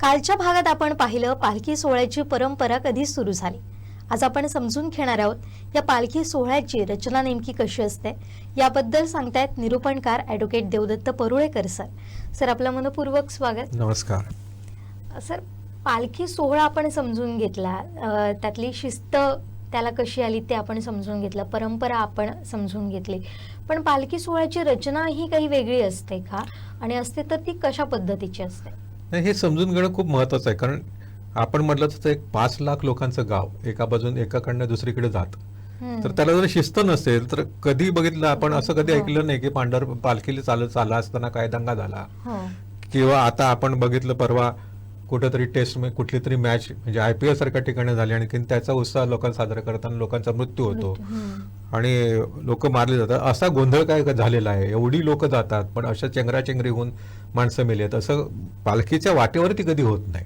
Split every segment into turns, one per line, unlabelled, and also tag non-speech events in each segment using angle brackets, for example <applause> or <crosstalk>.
कालच्या भागात आपण पाहिलं पालखी सोहळ्याची परंपरा कधी सुरू झाली? आज आपण समजून घेणार आहोत या पालखी सोहळ्याची रचना नेमकी कशी असते? याबद्दल सांगतायत निरूपणकार advocate Devdutt Parulekar sir. Sir आपलं मनपूर्वक स्वागत.
नमस्कार.
सर पालखी सोहळा आपण समजून घेतला. त्यातली शिस्त त्याला कशी आली ते आपण समजून घेतलं. परंपरा आपण समजून घेतली. पण पालखी सोहळ्याची रचना ही काही वेगळी असते का? आणि असते तर ती कशा पद्धतीची असते?
नाही हे समजून घेणं खूप महत्वाचं आहे कारण आपण म्हटलं तसं एक पाच लाख लोकांचं गाव एका बाजून एकाकडनं दुसरीकडे जात. तर त्याला जर शिस्त नसेल तर कधी बघितलं आपण असं कधी. ऐकलं नाही की पांढर पालखीला चालत चालला असताना काय दंगा झाला
हो
किंवा आता आपण बघितलं परवा कुठेतरी टेस्ट कुठली तरी मॅच म्हणजे आय पी एल सारख्या ठिकाणी झाली आणि त्याचा उत्साह लोकांना साजरा करताना लोकांचा मृत्यू होतो. आणि लोक मारले जातात. असा गोंधळ काय झालेला आहे? एवढी लोक जातात पण अशा चेंगराचेंगरी होऊन माणसं मेलेत असं पालखीच्या वाटेवरती कधी होत नाही.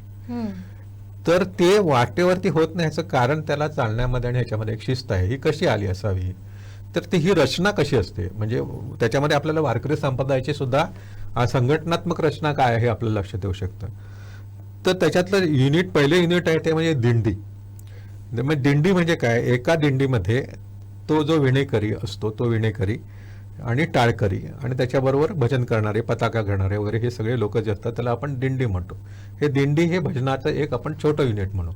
तर ते वाटेवरती होत नाही ह्याचं कारण त्याला चालण्यामध्ये आणि ह्याच्यामध्ये एक शिस्त आहे. ही कशी आली असावी? तर ती ही रचना कशी असते? म्हणजे त्याच्यामध्ये आपल्याला वारकरी संप्रदायाची सुद्धा संघटनात्मक रचना काय आहे हे आपल्याला लक्षात येऊ शकतं. तर त्याच्यातलं युनिट पहिले युनिट आहे ते म्हणजे दिंडी. मग दिंडी म्हणजे काय? एका दिंडीमध्ये तो जो विणेकरी असतो तो विणेकरी आणि टाळकरी आणि त्याच्याबरोबर भजन करणारे पताका घेणारे वगैरे हे सगळे लोक जे असतात त्याला आपण दिंडी म्हणतो. हे दिंडी हे भजनाचं एक आपण छोटं युनिट म्हणू.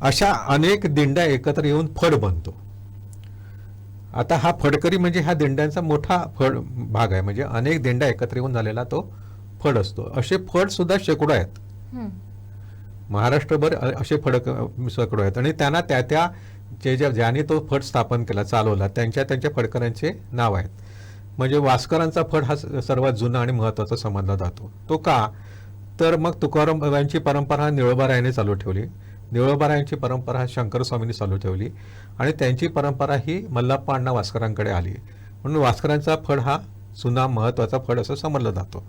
अशा अनेक दिंड्या एकत्र येऊन फड बनतो. आता हा फडकरी म्हणजे ह्या दिंड्यांचा मोठा फड भाग आहे. म्हणजे अनेक दिंड्या एकत्र येऊन झालेला तो फड असतो. असे फड सुद्धा शेकडो आहेत. महाराष्ट्रभर असे फडक शेकडो आहेत. आणि त्यांना त्या त्या जे ज्या ज्याने तो फड स्थापन केला चालवला त्यांच्या त्यांच्या फडकरांचे नाव आहेत. म्हणजे वास्करांचा फड हा स- सर्वात जुना आणि महत्त्वाचा समजला जातो. तो का? तर मग तुकारामांची परंपरा निळोबारायाने चालू ठेवली. निळोबारायांची परंपरा शंकरस्वामींनी शंकर स्वामींनी चालू ठेवली. आणि त्यांची परंपरा ही मल्लाप्पा अण्णा वास्करांकडे आली. म्हणून वास्करांचा फड हा जुना महत्त्वाचा फड असं समजला जातो.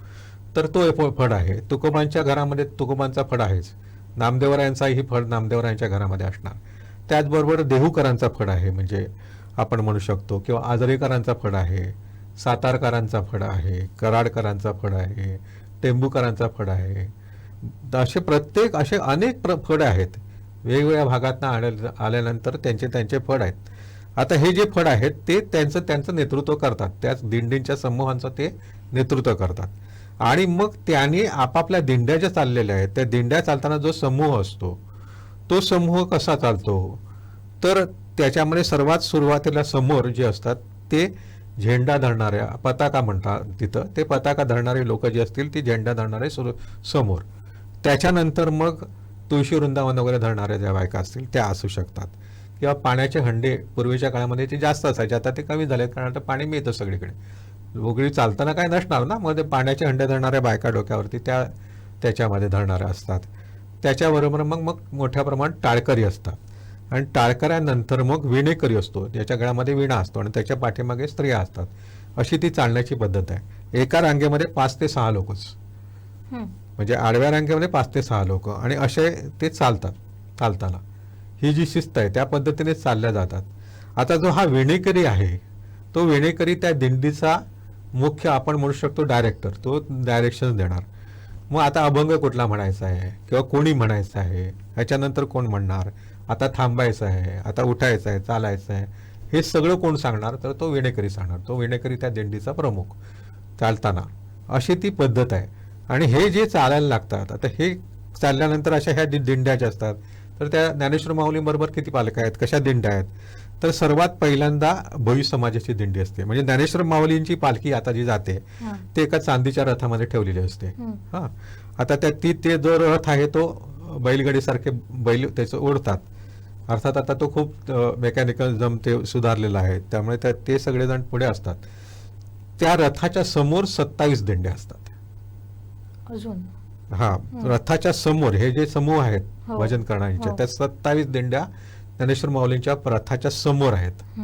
तर तो एक फड आहे. तुकोबांच्या घरामध्ये तुकोबांचा फड आहेच. नामदेवरायांचाही फड नामदेवरायांच्या घरामध्ये असणार. त्याचबरोबर देहूकरांचा फड आहे. म्हणजे आपण म्हणू शकतो किंवा आजरेकरांचा फड आहे सातारकरांचा फड आहे कराडकरांचा फड आहे टेंबूकरांचा फड आहे. असे प्रत्येक असे अनेक प्र फड आहेत. वेगवेगळ्या भागातनं आल्या आल्यानंतर त्यांचे त्यांचे फड आहेत. आता हे जे फड आहेत ते त्यांचं त्यांचं नेतृत्व करतात. त्याच दिंडींच्या समूहांचं ते नेतृत्व करतात. आणि मग त्यांनी आपापल्या दिंड्या ज्या चाललेल्या आहेत त्या दिंड्या चालताना जो समूह असतो तो समूह कसा चालतो? तर त्याच्यामध्ये सर्वात सुरुवातीला समोर जे असतात ते झेंडा धरणाऱ्या पताका म्हणतात तिथं. ते पताका धरणारे लोक जे असतील ती झेंडा धरणारे सुरू समोर. त्याच्यानंतर मग तुळशी वृंदावन वगैरे धरणाऱ्या ज्या बायका असतील त्या असू शकतात. किंवा पाण्याचे हंडे पूर्वीच्या काळामध्ये ते जास्त असायचे आता ते कमी झालेत कारण आता पाणी मिळतं सगळीकडे. उघडी चालताना काय नसणार ना? मग ते पाण्याचे हंडे धरणाऱ्या बायका डोक्यावरती त्या त्याच्यामध्ये धरणाऱ्या असतात. त्याच्याबरोबर मग मग मोठ्या प्रमाणात टाळकरी असतात. आणि टाळकऱ्यानंतर मग विणेकरी असतो. ज्याच्या गळ्यामध्ये विणा असतो आणि त्याच्या पाठीमागे स्त्रिया असतात. अशी ती चालण्याची पद्धत आहे. एका रांगेमध्ये पाच ते सहा लोकच. म्हणजे आडव्या रांगेमध्ये पाच ते सहा लोक आणि असे ते चालतात चालताना. ही जी शिस्त आहे त्या पद्धतीने चालल्या जातात. आता जो हा विणेकरी आहे तो विणेकरी त्या दिंडीचा मुख्य आपण म्हणू शकतो डायरेक्टर तो डायरेक्शन देणार. मग आता अभंग कुठला म्हणायचा आहे? किंवा कोणी म्हणायचं आहे? ह्याच्यानंतर कोण म्हणणार? आता थांबायचं आहे आता उठायचं आहे चालायचं आहे. हे सगळं कोण सांगणार? तर तो विणेकरी सांगणार. तो विणेकरी त्या दिंडीचा प्रमुख. चालताना. अशी ती पद्धत आहे. आणि हे जे चालायला लागतात आता हे चालल्यानंतर अशा ह्या दिंड्या ज्या असतात तर त्या ज्ञानेश्वर माऊलींबरोबर किती पालक आहेत? कशा दिंड्या आहेत? तर सर्वात पहिल्यांदा भोई समाजाची दिंडी असते. म्हणजे ज्ञानेश्वर माऊलींची पालखी आता जी जाते. ते एका चांदीच्या रथामध्ये ठेवलेली असते. हा. आता त्या ती ते जो रथ आहे तो बैलगाडीसारखे बैल त्याचं ओढतात. अर्थात आता तो खूप मेकॅनिकल जम ते सुधारलेला आहे. त्यामुळे त्या ते सगळेजण पुढे असतात. त्या रथाच्या समोर सत्तावीस दिंड्या असतात.
अजून?
हा. रथाच्या समोर हे जे समूह आहेत
हो.
भजन करणाऱ्यांच्या
हो.
त्या सत्तावीस दिंड्या ज्ञानेश्वर माऊलींच्या रथाच्या समोर आहेत.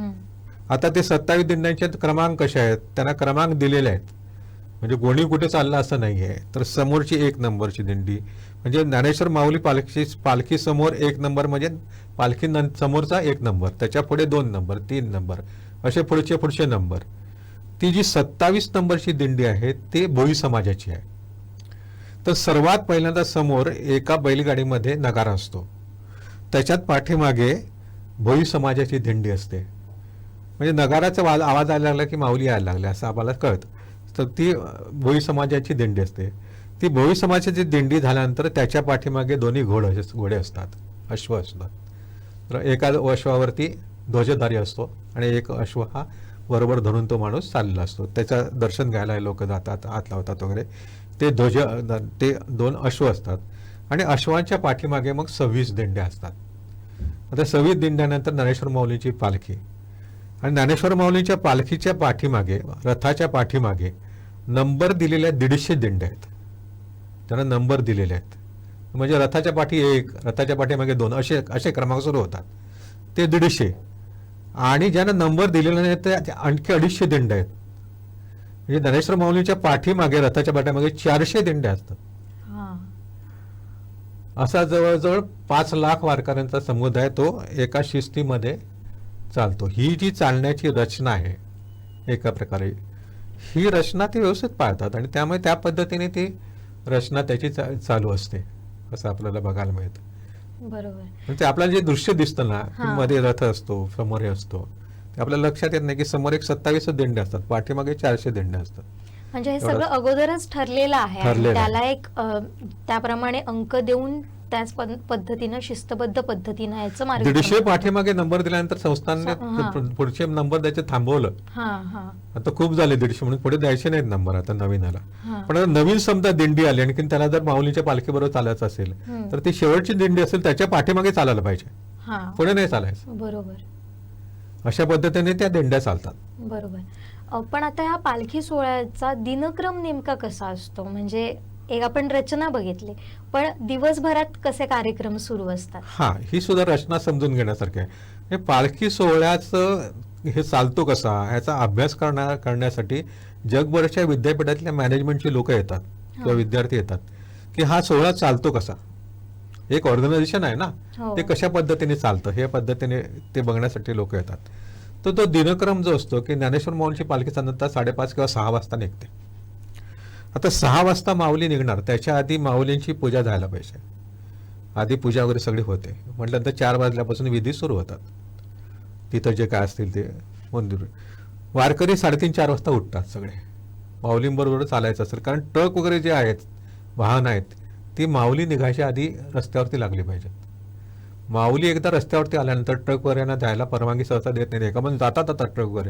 आता ते सत्तावीस दिंड्यांचे क्रमांक कसे आहेत? त्यांना क्रमांक दिलेले आहेत. म्हणजे कोणी कुठे चाललं असं नाही आहे. तर समोरची एक नंबरची दिंडी. म्हणजे ज्ञानेश्वर माऊली पालखी पालखी समोर एक नंबर म्हणजे पालखी नं- समोरचा एक नंबर. त्याच्या पुढे दोन नंबर तीन नंबर. असे पुढचे पुढचे नंबर. ती जी सत्तावीस नंबरची दिंडी आहे ते भोई समाजाची आहे. तर सर्वात पहिल्यांदा समोर एका बैलगाडीमध्ये नगारा असतो. त्याच्यात पाठीमागे भोई समाजाची दिंडी असते. म्हणजे नगाराचा वाज आवाज यायला लागला की माऊली यायला लागल्या असं आम्हाला कळतं. तर ती भोई समाजाची दिंडी असते. ती भोई समाजाची दिंडी झाल्यानंतर त्याच्या पाठीमागे दोन्ही घोड घोडे असतात. अश्व असतात. तर एका अश्वावरती ध्वजधारी असतो आणि एक अश्व हा बरोबर धरून तो माणूस चाललेला असतो. त्याचं दर्शन घ्यायला लोक जातात हात लावतात वगैरे. ते ध्वज ते दोन अश्व असतात. आणि अश्वांच्या पाठीमागे मग सव्वीस दिंड्या असतात. आता सव्वीस दिंड्यानंतर ज्ञानेश्वर माऊलीची पालखी. आणि ज्ञानेश्वर माऊलीच्या पालखीच्या पाठीमागे रथाच्या पाठीमागे नंबर दिलेल्या दीडशे दिंड्या आहेत. त्यांना नंबर दिलेले आहेत. म्हणजे रथाच्या पाठी एक रथाच्या पाठीमागे दोन असे असे क्रमांक सुरू होतात. ते दीडशे. आणि ज्यांना नंबर दिलेला नाही ते आणखी अडीचशे दिंड्या आहेत. म्हणजे ज्ञानेश्वर माऊलीच्या पाठीमागे रथाच्या पाठीमागे चारशे दिंड्या असतात. असा जवळजवळ पाच लाख वारकऱ्यांचा समुदाय तो एका शिस्तीमध्ये चालतो. ही जी चालण्याची रचना आहे एका प्रकारे ही रचना ते व्यवस्थित पाळतात आणि त्यामुळे त्या पद्धतीने ती रचना त्याची चा- चालू असते असं आपल्याला बघायला मिळतं.
बरोबर.
म्हणजे ते आपल्याला जे दृश्य दिसतं ना. मध्ये रथ असतो समोर हे असतो ते आपल्या लक्षात येत नाही की समोर एक सत्तावीस दिंडे असतात पाठीमागे चारशे दिंडे असतात.
म्हणजे हे सगळं अगोदरच ठरलेलं आहे आणि
ठरलेलं आहे.
त्याला एक अ, त्याप्रमाणे अंक देऊन त्याच पद- पद्धतीनं शिस्तबद्ध पद्धतीनं याचं मार्ग
दीडशे पाठीमागे नंबर दिल्यानंतर संस्थांनी
हा.
पु- पुढचे नंबर द्यायचे थांबवलं.
हा हा.
आता खूप झाले दीडशे म्हणून पुढे द्यायचे नाहीत नंबर आता नवीनाला.
हा.
पण आता नवीन समजा दिंडी आली आणखी त्याला जर माऊलीच्या पालखीबरोबर चालायचं असेल
हम्म.
तर ती शेवटची दिंडी असेल त्याच्या पाठीमागे चालायला पाहिजे.
हा.
पुढे नाही चालायचं.
बरोबर.
अशा पद्धतीने त्या दिंड्या चालतात.
बरोबर. पण आता ह्या पालखी सोहळ्याचा दिनक्रम नेमका कसा असतो? म्हणजे एक आपण रचना बघितली पण दिवसभरात कसे कार्यक्रम सुरू असतात?
हा ही सुद्धा रचना समजून घेण्यासारखी आहे. हे पालखी सोहळ्याचं हे चालतो कसा? ह्याचा अभ्यास करण्या करण्यासाठी जगभरच्या विद्यापीठातल्या मॅनेजमेंटची लोक येतात किंवा. विद्यार्थी येतात की हा सोहळा चालतो कसा? एक ऑर्गनायझेशन आहे ना?
हो.
ते कशा पद्धतीने चालतं? हे पद्धतीने ते बघण्यासाठी लोक येतात. तर तो दिनक्रम जो असतो की ज्ञानेश्वर माऊलीची पालखी साधारणतः साडेपाच किंवा सहा वाजता निघते. आता सहा वाजता माऊली निघणार त्याच्या आधी माऊलींची पूजा झायला पाहिजे. आधी पूजा वगैरे सगळी होते. म्हटल्यानंतर चार वाजल्यापासून विधी सुरू होतात. तिथं जे काय असतील ते मंदिर. वारकरी साडेतीन चार वाजता उठतात सगळे. माऊलींबरोबर चालायचं असेल कारण ट्रक वगैरे जे आहेत वाहन आहेत ती माऊली निघायच्या आधी रस्त्यावरती लागली पाहिजेत. माऊली एकदा रस्त्यावरती आल्यानंतर ट्रकवाल्यांना जायला परवानगी सहसा देत नाही एका पण जातात आता ट्रक वगैरे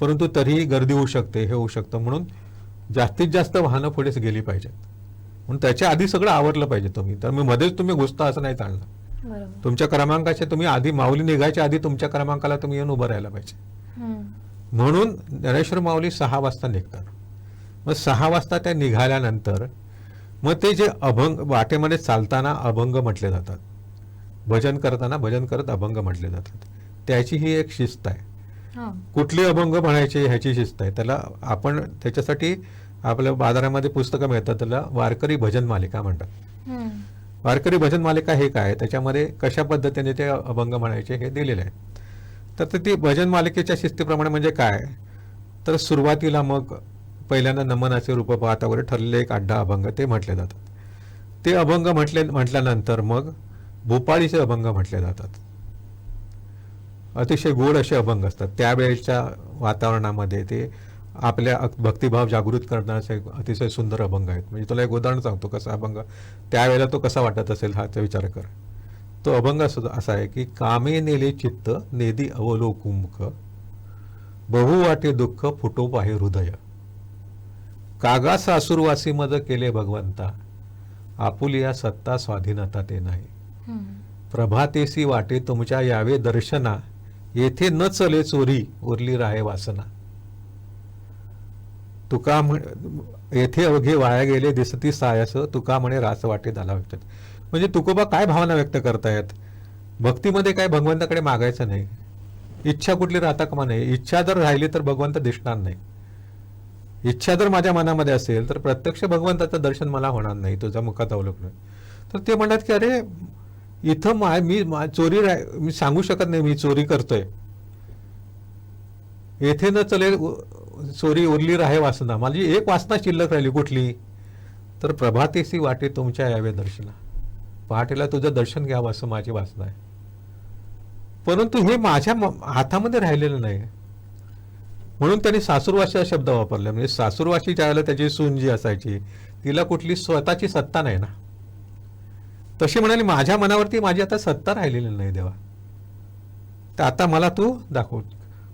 परंतु तरीही गर्दी होऊ शकते हे होऊ शकतं. म्हणून जास्तीत जास्त वाहनं पुढेच गेली पाहिजेत. म्हणून त्याच्या आधी सगळं आवरलं पाहिजे तुम्ही. तर मी मध्येच तुम्ही घुसता असं नाही चालणार. तुमच्या क्रमांकाचे तुम्ही आधी माऊली निघायच्या आधी तुमच्या क्रमांकाला तुम्ही येऊन उभं राहायला पाहिजे. म्हणून ज्ञानेश्वर माऊली सहा वाजता निघतात. मग सहा वाजता त्या निघाल्यानंतर मग ते जे अभंग वाटेमध्ये चालताना अभंग म्हटले जातात. भजन करताना भजन करत अभंग म्हटले जातात. त्याची ही एक शिस्त आहे. कुठले अभंग म्हणायचे ह्याची शिस्त आहे. त्याला आपण त्याच्यासाठी आपल्या बाजारामध्ये पुस्तकं मिळतात. त्याला वारकरी भजन मालिका म्हणतात. वारकरी भजन मालिका हे काय? त्याच्यामध्ये कशा पद्धतीने ते अभंग म्हणायचे हे दिलेले आहे. तर ते ती भजन मालिकेच्या शिस्तीप्रमाणे म्हणजे काय? तर सुरुवातीला मग पहिल्यांदा नमनाचे रूप पाहता वगैरे ठरलेले एक अड्डा अभंग ते म्हटले जातात. ते अभंग म्हटले म्हटल्यानंतर मग भोपाळीचे अभंग म्हटले जातात. अतिशय गोड असे अभंग असतात. त्यावेळेच्या वातावरणामध्ये ते आपल्या भक्तिभाव जागृत करण्याचे अतिशय सुंदर अभंग आहेत. म्हणजे तुला एक उदाहरण सांगतो कसा अभंग. त्यावेळेला तो कसा वाटत असेल हा विचार कर. तो अभंग असा आहे की कामे नेले चित्त नेदी अवलोकुमुख बहु वाटे दुःख फुटो पाहे हृदय. कागा सासुरवासी मज केले भगवंता. आपुलिया सत्ता स्वाधीनता ते नाही. प्रभातेसी वाटे तुमच्या यावे दर्शना येथे न चले चोरी उरली राहे वासना. तुका म्हण येथे अवघे वाया गेले दिसती सायस तुका म्हणे रास वाटे झाला व्यक्त. म्हणजे तुकोबा काय भावना व्यक्त करतायत? भक्तीमध्ये काय भगवंताकडे मागायचं नाही? इच्छा कुठली राहता कमा नाही इच्छा जर राहिली तर भगवंत दिसणार नाही. इच्छा जर माझ्या मनामध्ये असेल तर प्रत्यक्ष भगवंताचं दर्शन मला होणार नाही तुझ्या मुखात अवलंबून. तर ते म्हणतात की अरे इथं मा मी मा- चोरी राह- मी सांगू शकत नाही मी चोरी करतोय. येथे न चले चोरी उरली राहे वासना. माझी एक वासना शिल्लक राहिली कुठली? तर प्रभातेसी वाटे तुमच्या यावे दर्शना. पहाटेला तुझं दर्शन घ्यावं असं माझी वासना आहे. परंतु हे माझ्या हातामध्ये राहिलेलं नाही. म्हणून त्यांनी सासूरवाशी हा शब्द वापरला. म्हणजे सासूरवाशी ज्यावेळेला त्याची सून जी असायची तिला कुठली स्वतःची सत्ता नाही ना. तशी म्हणाली माझ्या मनावरती माझी आता सत्ता राहिलेली नाही देवा. तर आता मला तू दाखव.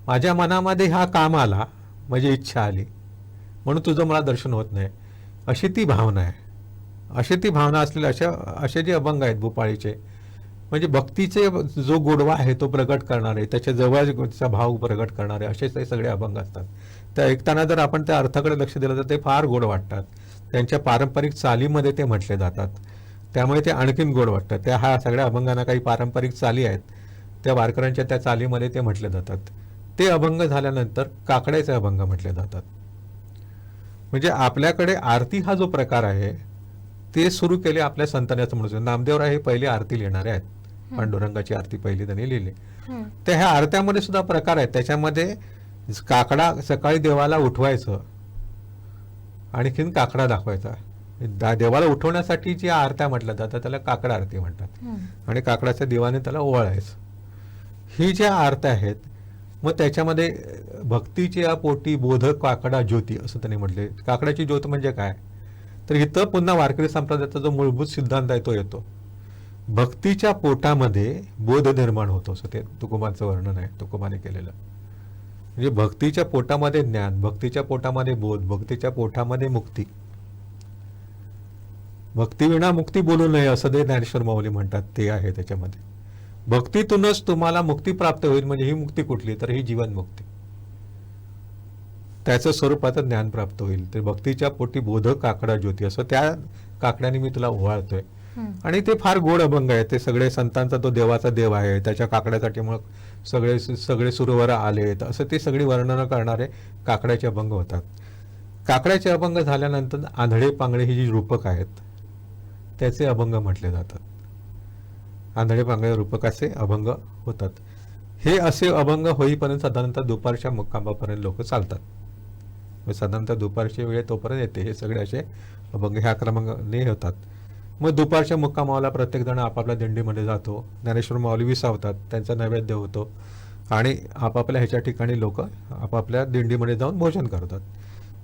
माझ्या मनामध्ये हा काम आला माझी इच्छा आली म्हणून तुझं मला दर्शन होत नाही. अशी ती भावना आहे. अशी ती भावना असलेल्या अशा असे जे अभंग आहेत भूपाळीचे म्हणजे भक्तीचे जो गोडवा आहे तो प्रगट करणारे त्याच्या जवळचा भाव प्रगट करणारे असेच ते सगळे अभंग असतात. त्या ऐकताना जर आपण त्या अर्थाकडे लक्ष दिलं तर ते फार गोड वाटतात. त्यांच्या पारंपरिक चालीमध्ये ते म्हटले जातात. त्यामुळे ते आणखीन गोड वाटतात. त्या हा सगळ्या अभंगांना काही पारंपरिक चाली आहेत. त्या वारकऱ्यांच्या त्या चालीमध्ये ते म्हटले जातात. ते अभंग झाल्यानंतर काकड्याचे अभंग म्हटले जातात. म्हणजे आपल्याकडे आरती हा जो प्रकार आहे ते सुरू केले आपल्या संतांनी असं म्हणू शकतो नामदेवराय हे पहिले आरती लिहिणारे आहेत. पांडुरंगाची आरती पहिली त्यांनी लिहिली. तर ह्या आरत्यामध्ये सुद्धा प्रकार आहेत. त्याच्यामध्ये काकडा सकाळी देवाला उठवायचं. आणखीन काकडा दाखवायचा. देवाला उठवण्यासाठी जी आरत्या म्हटल्या जातात त्याला काकडा आरती म्हणतात. आणि काकडाच्या दिवाने त्याला ओवाळायचं. ही ज्या आरत्या आहेत मग त्याच्यामध्ये भक्तीची या पोटी बोधक काकडा ज्योती असं त्यांनी म्हटले. काकडाची ज्योत म्हणजे काय? तर इथं पुन्हा वारकरी संप्रदायाचा जो मूलभूत सिद्धांत आहे तो येतो. भक्तीच्या पोटामध्ये बोध निर्माण होतो असं ते तुकोबांचं वर्णन आहे तुकोबाने केलेलं. म्हणजे भक्तीच्या पोटामध्ये ज्ञान भक्तीच्या पोटामध्ये बोध भक्तीच्या पोटामध्ये मुक्ती. भक्तीविना मुक्ती बोलू नये असं ते ज्ञानेश्वर माऊली म्हणतात. ते आहे त्याच्यामध्ये. भक्तीतूनच तुम्हाला मुक्ती प्राप्त होईल म्हणजे ही मुक्ती कुठली? तर ही जीवन मुक्ती. त्याचं स्वरूपाचं ज्ञान प्राप्त होईल. तर भक्तीच्या पोटी बोधक काकडा ज्योती असं त्या काकड्याने मी तुला ओवाळतोय. आणि ते फार गोड अभंग आहे ते सगळे संतांचा तो देवाचा देव आहे. त्याच्या काकड्यासाठी मग सगळे सगळे सुरवर आलेत. असं ते सगळी वर्णनं करणारे काकड्याचे अभंग होतात. काकड्याचे अभंग झाल्यानंतर आंधळे पांगळे ही जी रूपक आहेत त्याचे अभंग म्हटले जातात. आंधळे पांगळे रूपकाचे अभंग होतात. हे असे अभंग होईपर्यंत साधारणतः दुपारच्या मुक्कामापर्यंत लोक चालतात. मग साधारणतः दुपारची वेळ तोपर्यंत येते. हे सगळे असे अभंग ह्या क्रमांकाने होतात. मग दुपारच्या मुक्कामाला प्रत्येक जण आपापल्या दिंडीमध्ये जातो. ज्ञानेश्वर माऊली विसावतात. त्यांचा नैवेद्य होतो. आणि आपापल्या ह्याच्या ठिकाणी लोक आपापल्या दिंडीमध्ये जाऊन भोजन करतात.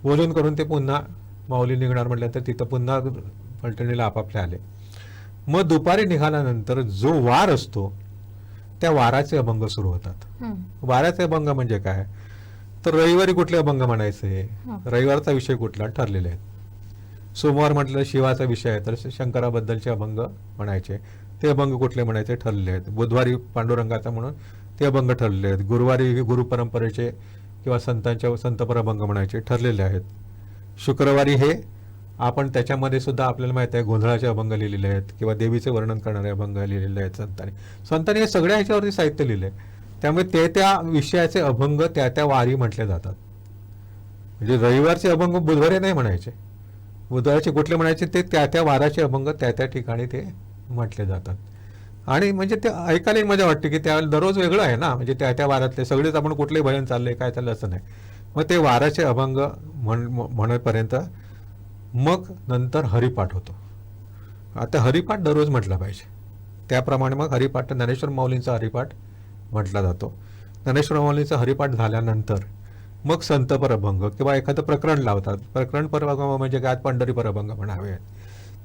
भोजन करून ते पुन्हा माऊली निघणार म्हटल्यानंतर तिथं पुन्हा पलटणीला आपापले आले. मग दुपारी निघाल्यानंतर जो वार असतो त्या वाराचे अभंग सुरू होतात. वाऱ्याचे अभंग म्हणजे काय? तर रविवारी कुठले अभंग म्हणायचे. रविवारचा विषय कुठला? ठरलेले आहेत. सोमवार म्हटलं शिवाचा विषय आहे तर शंकराबद्दलचे अभंग म्हणायचे. ते अभंग कुठले म्हणायचे? ठरलेले आहेत. बुधवारी पांडुरंगाचा म्हणून ते अभंग ठरलेले आहेत. गुरुवारी गुरु परंपरेचे किंवा संतांच्या संतपर अभंग म्हणायचे ठरलेले आहेत. शुक्रवारी हे आपण त्याच्यामध्ये सुद्धा आपल्याला माहिती आहे गोंधळाचे अभंग लिहिलेले आहेत किंवा देवीचे वर्णन करणारे अभंग लिहिलेले आहेत संतांनी. संतांनी हे सगळ्या ह्याच्यावरती साहित्य लिहिले त्यामुळे ते त्या विषयाचे अभंग त्या त्या वारी म्हटले जातात. म्हणजे रविवारचे अभंग बुधवारी नाही म्हणायचे. बुधवारचे कुठले म्हणायचे ते त्या त्या वाराचे अभंग त्या त्या ठिकाणी ते म्हटले जातात. आणि म्हणजे ते ऐकायला मजा वाटते की त्या दररोज वेगळं आहे ना म्हणजे त्या त्या वारातले सगळेच आपण कुठले भजन चालले काय चाललं असं नाही. मग ते वाराचे अभंग म्हण म्हणेपर्यंत मग नंतर हरिपाठ होतो. आता हरिपाठ दररोज म्हटला पाहिजे. त्याप्रमाणे मग हरिपाठ ज्ञानेश्वर माऊलींचा हरिपाठ म्हटला जातो. ज्ञानेश्वर माऊलींचा हरिपाठ झाल्यानंतर मग संत अभंग किंवा एखादं प्रकरण लावतात. प्रकरण पर अभंग म्हणजे काय आज पंढरी अभंग म्हणावे.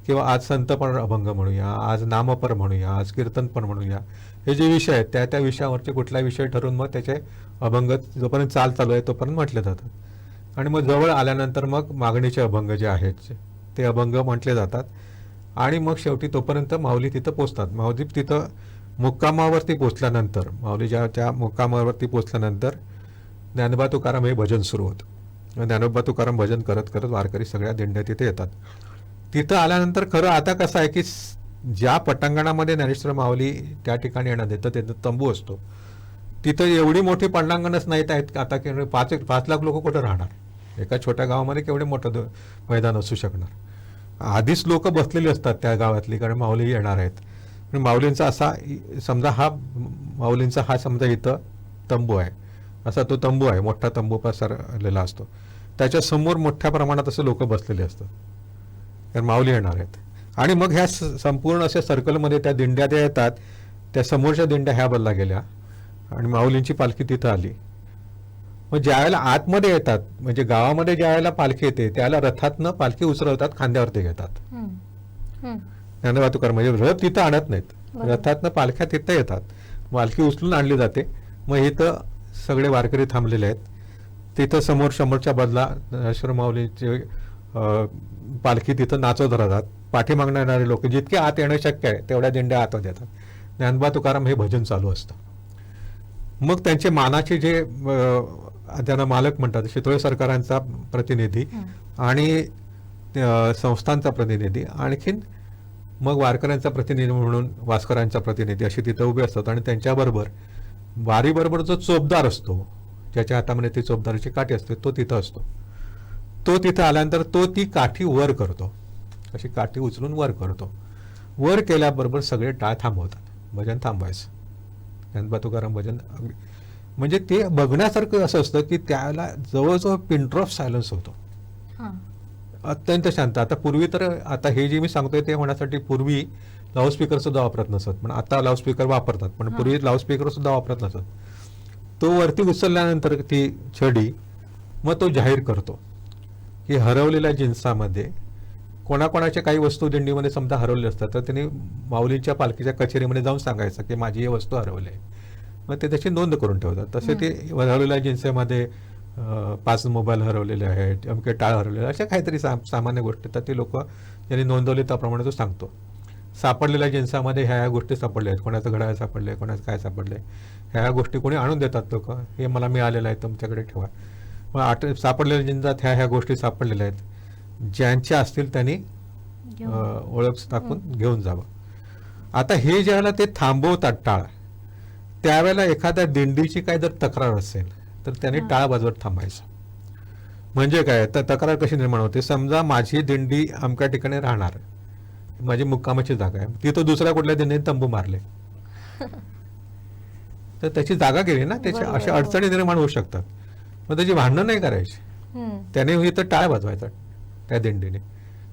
किंवा आज संतपर अभंग म्हणूया आज नामपर म्हणूया आज कीर्तनपर म्हणूया. हे जे विषय आहेत त्या त्या विषयावरचे कुठला विषय ठरवून मग त्याचे अभंग जोपर्यंत चाल चालू आहे तोपर्यंत म्हटले जातात. आणि मग जवळ आल्यानंतर मग मागणीचे अभंग जे आहेत ते अभंग म्हटले जातात. आणि मग शेवटी तोपर्यंत माऊली तिथं पोचतात. माऊली तिथं मुक्कामावरती पोचल्यानंतर माऊली ज्या त्या मुक्कामावरती पोचल्यानंतर ज्ञानोबा तुकाराम हे भजन सुरू होतं. ज्ञानोबा तुकाराम भजन करत करत वारकरी सगळ्या दिंड्या तिथे येतात. तिथं आल्यानंतर खरं आता कसं आहे की ज्या पटांगणामध्ये ज्ञानेश्वर माऊली त्या ठिकाणी येणार येतं तिथं तंबू असतो. तिथं एवढी मोठी पटांगणच नाहीत आहेत आता की पाच पाच लाख लोक कुठं राहणार? एका छोट्या गावामध्ये केवढे मोठं द- मैदान असू शकणार? आधीच लोक बसलेली असतात त्या गावातली कारण माऊली येणार आहेत. पण माऊलींचा असा समजा हा माऊलींचा हा समजा इथं तंबू आहे. असा तो तंबू आहे मोठा तंबू पसरलेला असतो. त्याच्यासमोर मोठ्या प्रमाणात असं लोक बसलेले असतात. कारण माऊली येणार आहेत. आणि मग ह्या स- संपूर्ण अशा सर्कलमध्ये त्या दिंड्या त्या येतात त्या समोरच्या दिंड्या ह्या बदला गेल्या. आणि माऊलींची पालखी तिथं आली. मग ज्यावेळेला आतमध्ये येतात म्हणजे गावामध्ये ज्यावेळेला पालखी येते त्यावेळेला रथातनं पालखी उचलवतात खांद्यावरती घेतात. ज्ञानोबा तुकाराम म्हणजे रथ तिथं आणत नाहीत. रथातनं पालख्या तिथं येतात. पालखी उचलून आणली जाते. मग इथं सगळे वारकरी थांबलेले आहेत. तिथं समोर समोरच्या बदला श्री माऊलीचे पालखी तिथं नाचवत राहतात. पाठीमागणं येणारे लोक जितके आत येणं शक्य आहे तेवढ्या दिंड्या आत येतात. ज्ञानोबा तुकाराम हे भजन चालू असतं. मग त्यांचे मानाचे जे त्यांना मालक म्हणतात शितोळे सरकारांचा प्रतिनिधी. आणि संस्थांचा प्रतिनिधी आणखीन मग वारकऱ्यांचा प्रतिनिधी म्हणून वास्करांचा प्रतिनिधी असे तिथं उभे असतात आणि त्यांच्याबरोबर वारीबरोबर जो चोपदार असतो ज्याच्या हातामध्ये ती चोपदाराची काठी असते तो तिथं असतो. तो तिथं आल्यानंतर तो ती काठी वर करतो. अशी काठी उचलून वर करतो. वर केल्याबरोबर सगळे टाळ थांबवतात. भजन थांबवायचं. ज्ञानोबा तुकाराम भजन. म्हणजे ते बघण्यासारखं असं असतं की त्याला जवळजवळ पिंटर ऑफ सायलन्स होतो. अत्यंत शांत. आता पूर्वी तर आता हे जे मी सांगतोय ते होण्यासाठी पूर्वी लाऊडस्पीकर सुद्धा वापरत नसत. पण आता लाऊडस्पीकर वापरतात. पण. पूर्वी लाऊडस्पीकर सुद्धा वापरत नसत. तो वरती उचलल्यानंतर ती छडी मग तो जाहीर करतो. की हरवलेल्या जिन्सामध्ये कोणाकोणाच्या काही वस्तू दिंडीमध्ये समजा हरवले असतात तर त्यांनी माऊलींच्या पालखीच्या कचेरीमध्ये जाऊन सांगायचं की माझी ही वस्तू हरवली आहे. मग ते त्याची नोंद करून ठेवतात. तसे ते हरवलेल्या जिन्सेमध्ये पाच मोबाईल हरवलेले आहेत अमके टाळ हरवलेले अशा काहीतरी सा सामान्य गोष्टी. तर ते लोक ज्यांनी नोंदवले त्याप्रमाणे तो सांगतो. सापडलेल्या जिन्सामध्ये ह्या ह्या गोष्टी सापडल्या आहेत. कोणाचं घड्याळ सापडले कोणाचं काय सापडले ह्या ह्या गोष्टी कोणी आणून देतात लोक. हे मला मिळालेलं आहे तुमच्याकडे ठेवा. मग आठ सापडलेल्या जिन्सात ह्या ह्या गोष्टी सापडलेल्या आहेत. ज्यांच्या असतील त्यांनी ओळख टाकून घेऊन जावं. आता हे ज्यावेळेला ते थांबवतात टाळ. त्यावेळेला एखाद्या दिंडीची काय जर तक्रार असेल तर त्यांनी. टाळ वाजवत थांबायचं. म्हणजे काय तर तक्रार कशी निर्माण होते? समजा माझी दिंडी अमक्या ठिकाणी राहणार. माझी मुक्कामाची जागा आहे. तिथं दुसऱ्या कुठल्या दिंडीने तंबू मारले. <laughs> तर त्याची जागा गेली ना त्याची
बरोबर,
अशा
हो.
अडचणी निर्माण होऊ शकतात. मग त्याची भांडणं नाही करायची. त्याने इथं टाळ वाजवायचा त्या दिंडीने.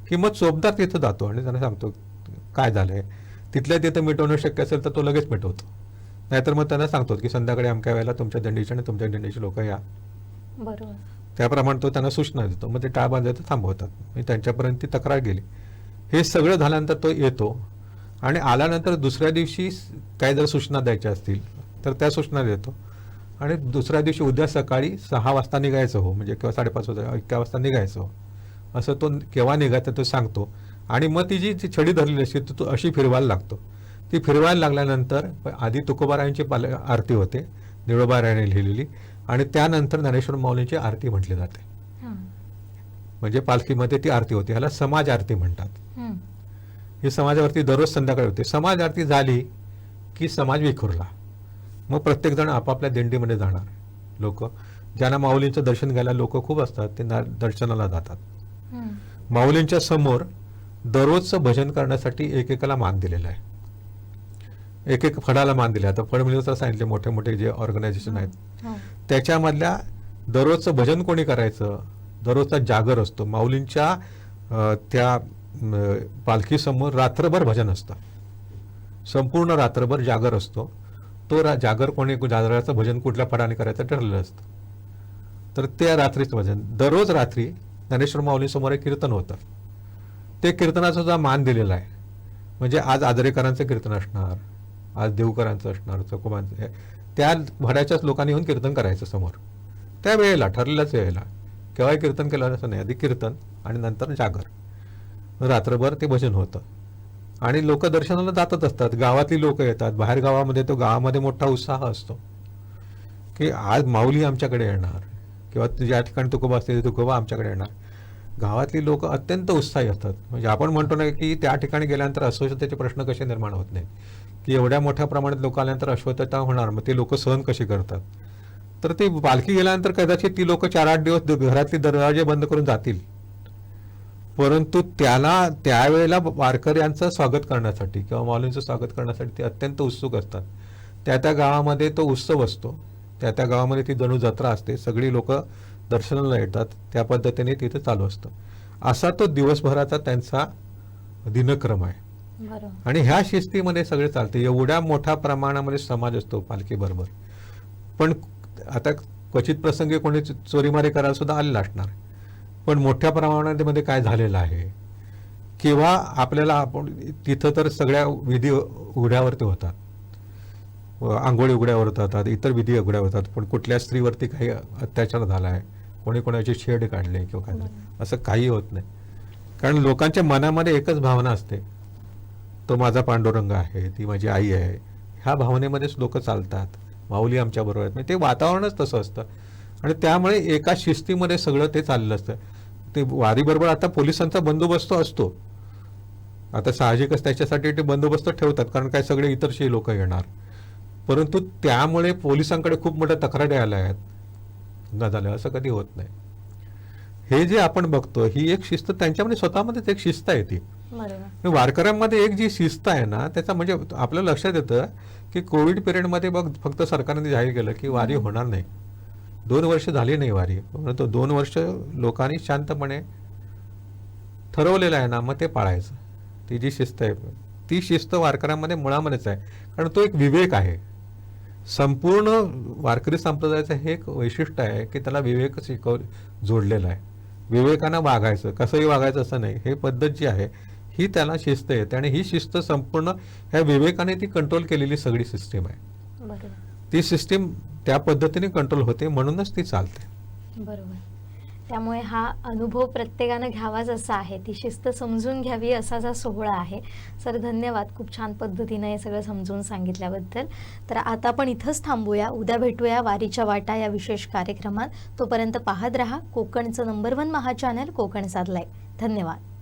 की मग चोपदार तिथं जातो आणि त्यांना सांगतो काय झालंय? तिथल्या तिथं मिटवणं शक्य असेल तर तो लगेच मिटवतो. नाहीतर मग त्यांना सांगतो की संध्याकाळी अमक्या वेळेला तुमच्या दिंडीचे आणि तुमच्या दिंडीचे लोक या.
बरोबर.
त्याप्रमाणे तो त्यांना सूचना देतो. मग ते टाळ बांधायचं थांबवतात. म्हणजे त्यांच्यापर्यंत ती तक्रार गेली. हे सगळं झाल्यानंतर तो येतो आणि आल्यानंतर दुसऱ्या दिवशी काय जर सूचना द्यायच्या असतील तर त्या सूचना देतो. आणि दुसऱ्या दिवशी उद्या सकाळी सहा वाजता निघायचं हो म्हणजे किंवा साडेपाच वाजता इतक्या वाजता निघायचं हो. असं तो केव्हा निघायचं तो सांगतो. आणि मग ती जी छडी धरलेली असते ती तो अशी फिरवायला लागतो. ती फिरवायला लागल्यानंतर आधी तुकोबारायांची पाल आरती होते निळोबारायाने लिहिलेली आणि त्यानंतर ज्ञानेश्वर माऊलींची आरती म्हटली जाते. म्हणजे पालखीमध्ये ती आरती होते ह्याला समाज आरती म्हणतात. ही. समाजावरती दररोज संध्याकाळी होते. समाज आरती झाली की समाज विखुरला. मग प्रत्येकजण आपापल्या दिंडीमध्ये जाणार. लोक ज्यांना माऊलींचं दर्शन घ्यायला लोक खूप असतात ते दर्शनाला जातात. माऊलींच्या समोर दररोजचं भजन करण्यासाठी एकेकाला मान दिलेला आहे. एक एक फडाला मान दिला आता फड म्हणजे सांगितले मोठे मोठे जे ऑर्गनायझेशन आहेत.
हो.
त्याच्यामधल्या दररोजचं भजन कोणी करायचं? दररोजचा जागर असतो. माऊलींच्या त्या पालखीसमोर रात्रभर भजन असतं. संपूर्ण रात्रभर जागर असतो. तो रा जागर कोणी जागराचं भजन कुठल्या फडाने करायचं ठरलेलं असतं. तर त्या रात्रीचं भजन. दररोज रात्री ज्ञानेश्वर माऊलीसमोर एक कीर्तन होतं. ते कीर्तनाचा सुद्धा मान दिलेला आहे. म्हणजे आज आदरेकरांचं कीर्तन असणार आज देवकरांचं असणार चकोबांचं हे- त्या भड्याच्याच लोकांनी येऊन कीर्तन करायचं समोर. त्या वेळेला ठरलेल्याच वेळेला केव्हाही कीर्तन केलं असं नाही आधी कीर्तन आणि नंतर जागर. रात्रभर ते भजन होतं. आणि लोक दर्शनाला जातच असतात. गावातली लोक येतात. बाहेर गावामध्ये तो गावामध्ये मोठा उत्साह असतो. की आज माऊली आमच्याकडे येणार. किंवा ज्या ठिकाणी तुकोबा असते तुकोबा आमच्याकडे येणार. गावातली लोक अत्यंत उत्साही असतात. म्हणजे आपण म्हणतो ना की त्या ठिकाणी गेल्यानंतर अस्वच्छतेचे प्रश्न कसे निर्माण होत नाहीत. की एवढ्या मोठ्या प्रमाणात लोक आल्यानंतर अस्वच्छता होणार मग ते लोक सहन कशी करतात? तर ती पालखी गेल्यानंतर कदाचित ती लोक चार आठ दिवस घरातले दरवाजे बंद करून जातील. परंतु त्याला त्यावेळेला वारकऱ्यांचं स्वागत करण्यासाठी किंवा माऊलींचं स्वागत करण्यासाठी ते अत्यंत उत्सुक असतात. त्या त्या गावामध्ये तो उत्सव असतो. त्या त्या गावामध्ये ती जणू जत्रा असते. सगळी लोक दर्शनाला येतात. त्या पद्धतीने तिथे चालू असतं. असा तो दिवसभराचा त्यांचा दिनक्रम आहे.
बरोबर.
आणि ह्या शिस्तीमध्ये सगळे चालते. एवढ्या मोठ्या प्रमाणामध्ये समाज असतो पालखीबरोबर. पण आता क्वचित प्रसंगी कोणी चोरीमारी करायला सुद्धा आलेला असणार. पण मोठ्या प्रमाणामध्ये काय झालेलं आहे? किंवा आपल्याला आपण तिथं तर सगळ्या विधी उघड्यावरती होतात. आंघोळी उघड्यावर होतात इतर विधी उघड्या होतात पण कुठल्या स्त्रीवरती काही अत्याचार झाला आहे कोणी कोणाची छेड काढले किंवा काय झालं. असं काही होत नाही. कारण लोकांच्या मनामध्ये एकच भावना असते तो माझा पांडुरंग आहे ती माझी आई आहे ह्या भावनेमध्येच लोक चालतात. माऊली आमच्या बरोबर आहेत. म्हणजे ते वातावरणच तसं असतं. आणि त्यामुळे एका शिस्तीमध्ये सगळं ते चाललं असतं. ते वारीबरोबर आता पोलिसांचा बंदोबस्त असतो. आता साहजिकच त्याच्यासाठी ते बंदोबस्त ठेवतात कारण काय सगळे इतरशी लोक येणार. परंतु त्यामुळे पोलिसांकडे खूप मोठ्या तक्रारी आल्या आहेत. न झाल्या असं कधी होत नाही. हे जे आपण बघतो ही एक शिस्त त्यांच्यामध्ये स्वतःमध्येच एक शिस्त आहे ती. वारकऱ्यांमध्ये एक जी शिस्त आहे ना त्याचा म्हणजे आपल्या लक्षात येतं की कोविड पिरियडमध्ये बघ फक्त सरकारने जाहीर केलं की वारी होणार नाही. दोन वर्ष झाली नाही वारी. परंतु दोन वर्ष लोकांनी शांतपणे ठरवलेलं आहे ना मग ते पाळायचं. ती जी शिस्त आहे ती शिस्त वारकऱ्यांमध्ये मुळामध्येच आहे. कारण तो एक विवेक आहे. संपूर्ण वारकरी संप्रदायाचं हे एक वैशिष्ट्य आहे की त्याला विवेक शिकव जोडलेला आहे. विवेकानं वागायचं कसंही वागायचं असं नाही. हे पद्धत जी आहे ही त्याला शिस्त येते आणि ही शिस्त संपूर्ण ह्या विवेकाने ती कंट्रोल केलेली सगळी सिस्टीम आहे. ती सिस्टीम त्या पद्धतीने कंट्रोल होते म्हणूनच ती चालते.
बरोबर. त्यामुळे हा अनुभव प्रत्येकानं घ्यावाच असा आहे. ती शिस्त समजून घ्यावी असा हा सोहळा आहे. सर धन्यवाद. खूप छान पद्धतीनं हे सगळं समजून सांगितल्याबद्दल. तर आता आपण इथंच थांबूया. उद्या भेटूया वारीच्या वाटा या विशेष कार्यक्रमात. तोपर्यंत पाहत रहा कोकणचं नंबर वन महा चॅनल कोकण साधलाय धन्यवाद.